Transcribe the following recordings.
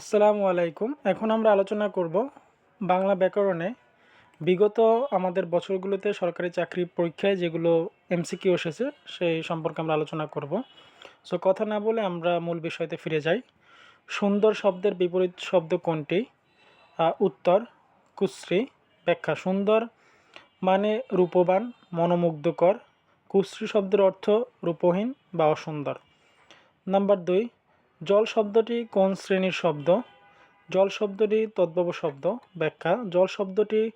আসসালামু আলাইকুম। এখন আমরা আলোচনা করব বাংলা ব্যাকরণে। বিগত আমাদের বছরগুলোতে সরকারি চাকরি পরীক্ষায় যেগুলো এমসিকিউ এসেছে, সেই সম্পর্কে আমরা আলোচনা করব। সো কথা না বলে আমরা মূল বিষয়তে ফিরে যাই। সুন্দর শব্দের বিপরীত শব্দ কোনটি? উত্তর, কুশ্রী, ব্যাখ্যা। সুন্দর মানে রূপবান, মনোমুগ্ধকর। কুশ্রী শব্দের অর্থ রূপহীন বা অসুন্দর। নাম্বার দুই জল শব্দটি কোন শ্রেণির শব্দ? জল শব্দটি তদ্ভব শব্দ, ব্যাখ্যা। জল শব্দটি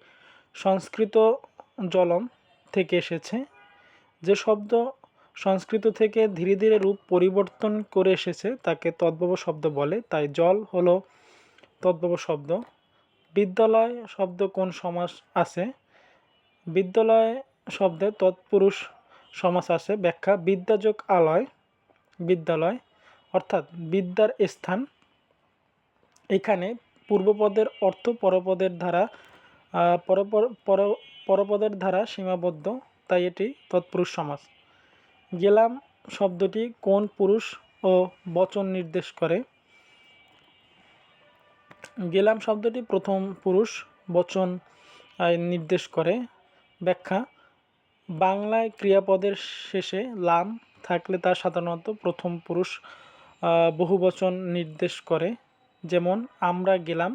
সংস্কৃত জলম থেকে এসেছে। যে শব্দ সংস্কৃত থেকে ধীরে ধীরে রূপ পরিবর্তন করে এসেছে, তাকে তদ্ভব শব্দ বলে। তাই জল হলো তদ্ভব শব্দ। বিদ্যালয় শব্দ কোন সমাস আছে? বিদ্যালয় শব্দে তৎপুরুষ সমাস আছে। ব্যাখ্যা, বিদ্যাযোগ আলয়, বিদ্যালয় অর্থাৎ বিদ্যার স্থান এখানে পূর্বপদের অর্থ পরপদের পর- পরপদের দ্বারা সীমাবদ্ধ, তাই এটি তৎপুরুষ সমাস গেলাম শব্দটি কোন পুরুষ ও বচন নির্দেশ করে। গেলাম শব্দটি প্রথম পুরুষ, বচন নির্দেশ করে। ব্যাখ্যা, বাংলায় ক্রিয়াপদের শেষে লাম থাকলে তা সাধারণত প্রথম পুরুষ বহুবচন নির্দেশ করে, যেমন আমরা গেলাম,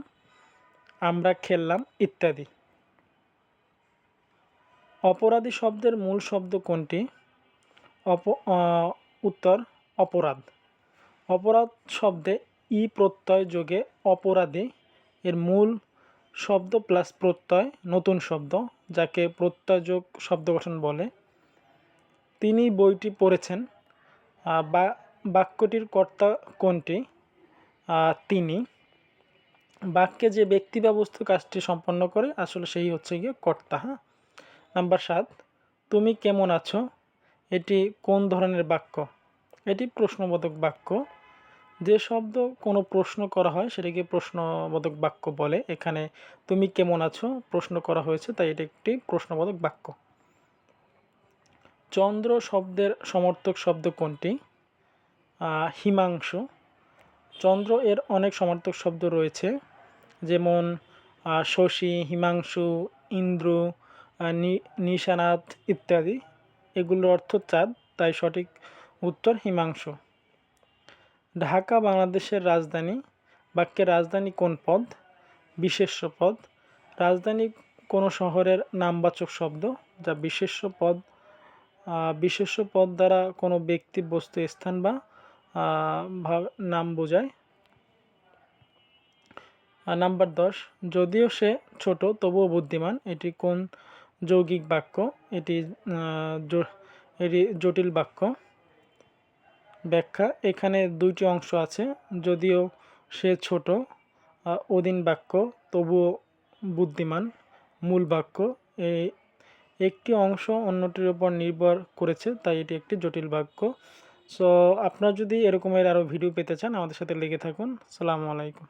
আমরা খেললাম ইত্যাদি। অপরাধী শব্দের মূল শব্দ কোনটি? অপ উত্তর, অপরাধ। অপরাধ শব্দে ই প্রত্যয় যোগে অপরাধী, এর মূল শব্দ প্লাস প্রত্যয়, নতুন শব্দ, যাকে প্রত্যয়যোগ শব্দ গঠন বলে। তিনি বইটি পড়েছেন বা বাক্যটির কর্তা কোনটি? তিনি। বাক্যে যে ব্যক্তি বা বস্তু কাজটি সম্পন্ন করে, আসলে সেই হচ্ছে গিয়ে কর্তা হ্যাঁ? নাম্বার সাত, তুমি কেমন আছো? এটি কোন ধরনের বাক্য? এটি প্রশ্নবোধক বাক্য। যে শব্দ কোনো প্রশ্ন করা হয়, সেটাকে প্রশ্নবোধক বাক্য বলে। এখানে তুমি কেমন আছো? প্রশ্ন করা হয়েছে, তাই এটি একটি প্রশ্নবোধক বাক্য। চন্দ্র শব্দের সমর্থক শব্দ কোনটি? হিমাংশু। চন্দ্র এর অনেক সমর্থক শব্দ রয়েছে, যেমন শশী, হিমাংশু, ইন্দ্র নিশানাথ ইত্যাদি। এগুলোর অর্থ চাঁদ, তাই সঠিক উত্তর হিমাংশু। ঢাকা, বাংলাদেশের রাজধানী। বাক্যের রাজধানী কোন পদ? বিশেষ্য পদ। রাজধানী কোনো শহরের নামবাচক শব্দ? যা বিশেষ্য পদ বিশেষ্য পদ দ্বারা কোনো ব্যক্তি বস্তু স্থান বা নাম বোঝায়। নাম্বার দশ, যদিও সে ছোট, তবুও বুদ্ধিমান, এটি কোন যৌগিক বাক্য? এটি এটি জটিল বাক্য। ব্যাখ্যা, এখানে দুইটি অংশ আছে। যদিও সে ছোট অধীন বাক্য, তবুও বুদ্ধিমান, মূল বাক্য। এই একটি অংশ অন্যটির উপর নির্ভর করেছে, তাই এটি একটি জটিল বাক্য। সো আপনার যদি এরকমের আরও ভিডিও পেতে চান আমাদের সাথে লেগে থাকুন। সালামু আলাইকুম।